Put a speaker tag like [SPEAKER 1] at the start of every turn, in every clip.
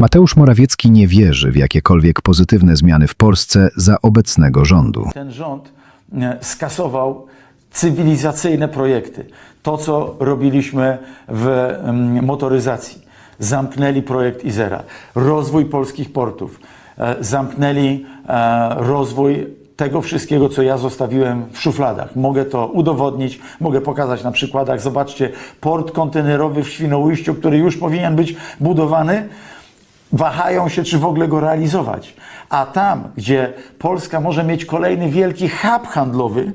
[SPEAKER 1] Mateusz Morawiecki nie wierzy w jakiekolwiek pozytywne zmiany w Polsce za obecnego rządu.
[SPEAKER 2] Ten rząd e, skasował cywilizacyjne projekty. To, co robiliśmy w mm, motoryzacji. Zamknęli projekt Izera, rozwój polskich portów, e, zamknęli e, rozwój tego wszystkiego, co ja zostawiłem w szufladach. Mogę to udowodnić, mogę pokazać na przykładach. Zobaczcie, port kontenerowy w Świnoujściu, który już powinien być budowany, wahają się, czy w ogóle go realizować. A tam, gdzie Polska może mieć kolejny wielki hub handlowy,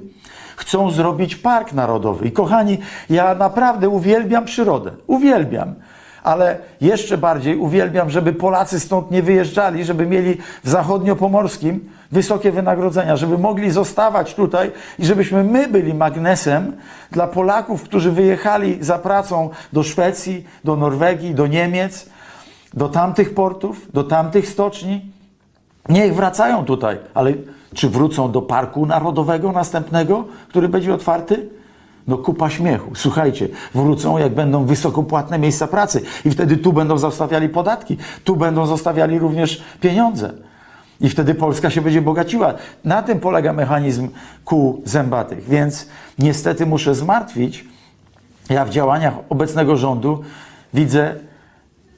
[SPEAKER 2] chcą zrobić park narodowy. I kochani, ja naprawdę uwielbiam przyrodę. Uwielbiam. Ale jeszcze bardziej uwielbiam, żeby Polacy stąd nie wyjeżdżali, żeby mieli w zachodniopomorskim wysokie wynagrodzenia, żeby mogli zostawać tutaj i żebyśmy my byli magnesem dla Polaków, którzy wyjechali za pracą do Szwecji, do Norwegii, do Niemiec, do tamtych portów, do tamtych stoczni. Niech wracają tutaj, ale czy wrócą do Parku Narodowego następnego, który będzie otwarty? No kupa śmiechu. Słuchajcie, wrócą jak będą wysokopłatne miejsca pracy i wtedy tu będą zostawiali podatki, tu będą zostawiali również pieniądze. I wtedy Polska się będzie bogaciła. Na tym polega mechanizm kół zębatych. Więc niestety muszę zmartwić, ja w działaniach obecnego rządu widzę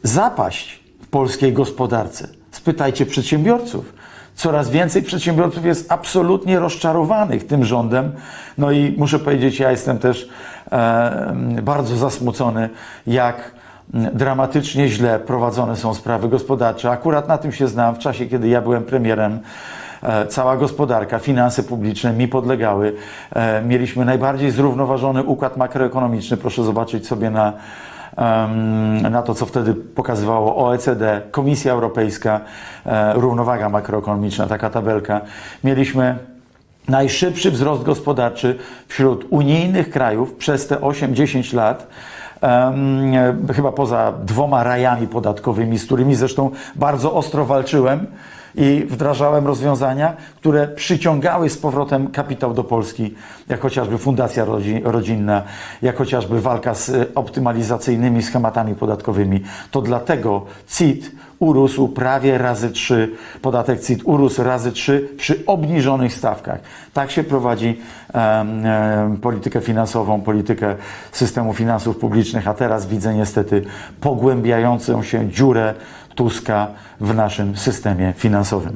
[SPEAKER 2] zapaść w polskiej gospodarce. Spytajcie przedsiębiorców. Coraz więcej przedsiębiorców jest absolutnie rozczarowanych tym rządem. No i muszę powiedzieć, ja jestem też e, bardzo zasmucony, jak dramatycznie źle prowadzone są sprawy gospodarcze. Akurat na tym się znam w czasie, kiedy ja byłem premierem. E, Cała gospodarka, finanse publiczne mi podlegały. E, Mieliśmy najbardziej zrównoważony układ makroekonomiczny. Proszę zobaczyć sobie na, na to, co wtedy pokazywało OECD, Komisja Europejska, e, równowaga makroekonomiczna, taka tabelka. Mieliśmy najszybszy wzrost gospodarczy wśród unijnych krajów przez te 8-10 lat. em, chyba poza dwoma rajami podatkowymi, z którymi zresztą bardzo ostro walczyłem i wdrażałem rozwiązania, które przyciągały z powrotem kapitał do Polski, jak chociażby Fundacja Rodzi- Rodzinna, jak chociażby walka z e, optymalizacyjnymi schematami podatkowymi. To dlatego CIT urósł prawie razy trzy, podatek CIT urósł razy trzy przy obniżonych stawkach. Tak się prowadzi em, em, politykę finansową, politykę systemu finansów publicznych, a teraz widzę niestety pogłębiającą się dziurę Tuska w naszym systemie finansowym.